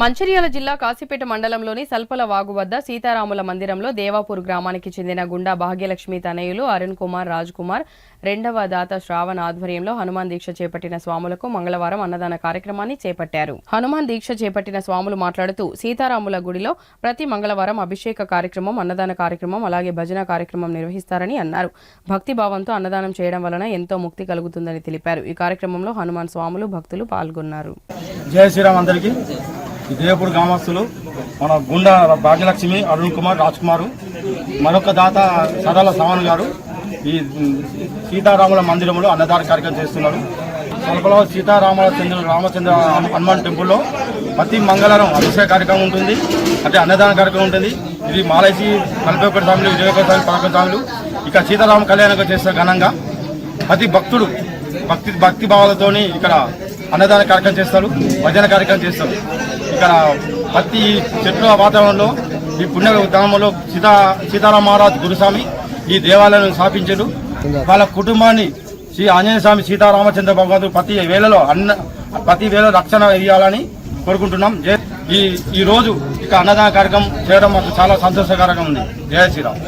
మంచిర్యాల జిల్లా కాశీపేట మండలంలోని సల్పల వాగు వద్ద సీతారాముల మందిరంలో దేవాపూర్ గ్రామానికి చెందిన గుండా భాగ్యలక్ష్మి తనయులు అరుణ్ కుమార్ రాజ్ కుమార్ రెండవ దాత శ్రావణ్ ఆధ్వర్యంలో హనుమాన్ దీక్ష చేపట్టిన స్వాములకు మంగళవారం అన్నదాన కార్యక్రమాన్ని చేపట్టారు. హనుమాన్ దీక్ష చేపట్టిన స్వాములు మాట్లాడుతూ సీతారాముల గుడిలో ప్రతి మంగళవారం అభిషేక కార్యక్రమం అన్నదాన కార్యక్రమం అలాగే భజన కార్యక్రమం నిర్వహిస్తారని అన్నారు. భక్తి భావంతో అన్నదానం చేయడం వలన ఎంతో ముక్తి కలుగుతుందని తెలిపారు. ఈ కార్యక్రమంలో హనుమాన్ స్వాములు భక్తులు పాల్గొన్నారు. జయ శ్రీరామ్ అందరికీ. విజయపూర్ గ్రామస్తులు మన గుండా భాగ్యలక్ష్మి అరుణ్ కుమార్ రాజ్ కుమారు మరొక దాత సదాల సవాన్ గారు ఈ సీతారాముల మందిరంలో అన్నదాన కార్యక్రమం చేస్తున్నారు. స్వల్పలో సీతారాముల చంద్ర రామచంద్ర హనుమాన్ టెంపుల్లో ప్రతి మంగళవారం అభిషేక కార్యక్రమం ఉంటుంది. అంటే అన్నదాన కార్యక్రమం ఉంటుంది. ఇది మాలేసి నలభై ఒకటి స్వామిలు ఇరవై ఒకటి స్వామి పదకొండు స్వామిలు ఇక సీతారామ కళ్యాణం చేసిన ఘనంగా. ప్రతి భక్తుడు భక్తి భక్తి భావాలతోని ఇక్కడ అన్నదాన కార్యక్రమం చేస్తారు భజన కార్యక్రమం చేస్తారు. ఇక్కడ ప్రతి చెట్ల వాతావరణంలో ఈ పుణ్య గ్రామంలో సీతా సీతారామ మహారాజ్ గురుస్వామి ఈ దేవాలయాన్ని స్థాపించారు. వాళ్ళ కుటుంబాన్ని శ్రీ ఆంజనేయ స్వామి సీతారామచంద్ర భగవంతుడు ప్రతి వేళలో అన్న ప్రతి వేళ రక్షణ ఇవ్వాలని కోరుకుంటున్నాం. ఈ ఈ రోజు ఇక అన్నదాన కార్యక్రమం చేయడం మాకు చాలా సంతోషకరంగా ఉంది. జయ శ్రీరామ్.